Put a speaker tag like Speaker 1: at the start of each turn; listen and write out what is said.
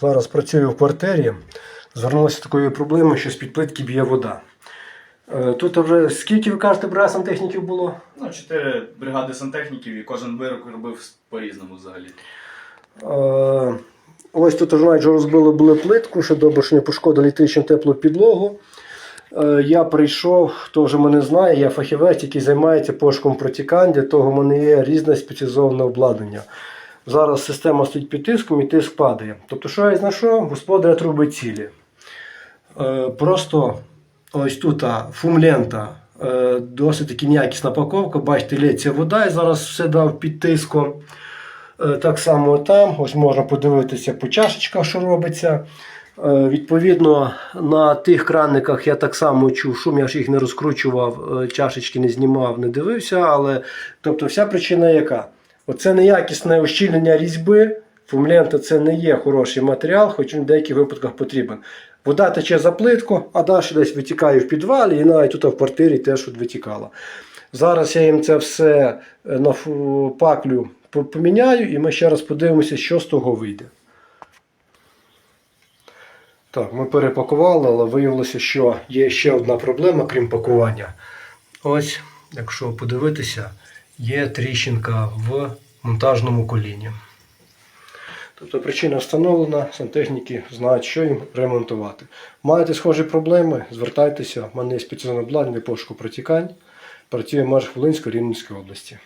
Speaker 1: Зараз працюю в квартирі. Звернулася такою проблемою, що з-під плитки б'є вода. Е, Тут вже скільки ви кажете, бригад сантехніків було?
Speaker 2: Ну, чотири бригади сантехніків і кожен вирок робив по-різному взагалі.
Speaker 1: Е, Ось тут вже навіть розбили були плитку, що добре, що не пошкодили електричну теплу підлогу. Е, Я прийшов, хто вже мене знає, я фахівець, який займається пошуком протікань, для того в мене є різне спеціалізоване обладнання. Зараз система стоїть під тиском і тиск падає. Тобто, що я знайшов? Господаря труби цілі. Е, Просто ось тут фумлента, е, досить таки неякісна паковка. Бачите, лється вода і зараз все дав під тиском. Е, Так само там, ось можна подивитися по чашечках, що робиться. Відповідно, на тих кранниках я так само чув шум, я ж їх не розкручував, чашечки не знімав, не дивився. Але тобто вся причина яка? Оце неякісне ощільнення різьби. Фумлента це не є хороший матеріал, хоч він в деяких випадках потрібен. Вода тече за плитку, а далі десь витікає в підвалі, і навіть тут в квартирі теж от витікала. Зараз я їм це все е, на паклю поміняю, і ми ще раз подивимося, що з того вийде. Так, ми перепакували, але виявилося, що є ще одна проблема, крім пакування. Ось, якщо подивитися, є тріщинка в монтажному коліні. Тобто причина встановлена, сантехніки знають, що їм ремонтувати. Маєте схожі проблеми, звертайтеся. в мене є спеціальне обладнання для пошуку протікань. Працює в межах Волинської Рівненської області.